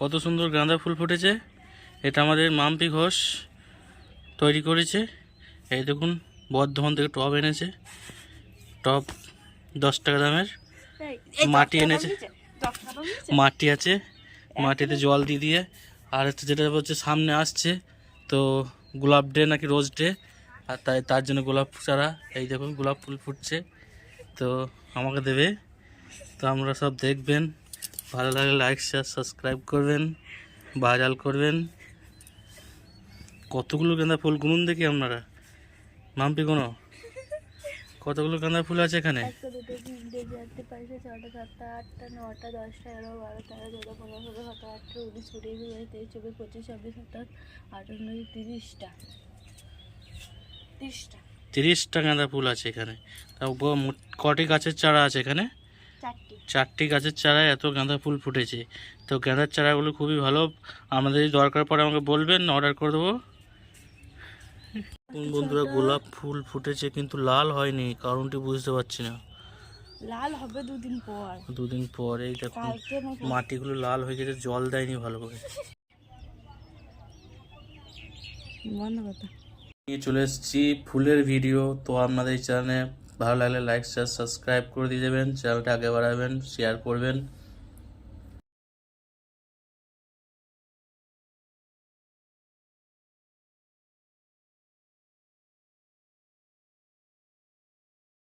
কত সুন্দর গাঁদা ফুল ফুটেছে। এটা আমাদের মাম্পি ঘোষ তৈরি করেছে। এই দেখুন বর্ধমান থেকে টব এনেছে। টব দশ টাকা দামের মাটি এনেছে। মাটি আছে মাটিতে জল দিয়ে দিয়ে। আর হচ্ছে যেটা হচ্ছে সামনে আসছে তো গোলাপ ডে নাকি রোজ ডে। আর তাই তার জন্য গোলাপ চারা এই দেখুন গোলাপ ফুল ফুটছে। তো আমাকে দেবে। তো আমরা সব দেখবেন। ভালো লাগলে লাইক শেয়ার সাবস্ক্রাইব করবেন ভাইরাল করবেন। কতগুলো গাঁদা ফুল গুনুন দেখি আপনারা? মাম্পি কোনো? কতগুলো গাঁদা ফুল আছে এখানে? তিরিশটা। গাঁদা ফুল আছে এখানে। তা মোট- কটি গাছের চারা আছে এখানে? চারটে গাছের চারায় এত গাঁদা ফুল ফুটেছে। তো গাঁদার চারাগুলো খুবই ভালো। আমাদের যদি দরকার পড়ে আমাকে বলবেন অর্ডার করে দেবো। কোন বন্ধুরা গোলাপ ফুল ফুটেছে কিন্তু লাল হয়নি কারণটি বুঝতে পারছি না। লাল হবে দুদিন পর। দুদিন পরে দেখুন কালকে মাটিগুলো লাল হয়ে গেছে জল দেয়নি ভালো করে। নিয়ে চলে এসেছি ফুলের ভিডিও তো আপনাদের চ্যানেলে ভালো লাগলে লাইক শেয়ার সাবস্ক্রাইব করে দিয়ে যাবেন। চ্যানেলটা আগে বাড়াবেন শেয়ার করবেন।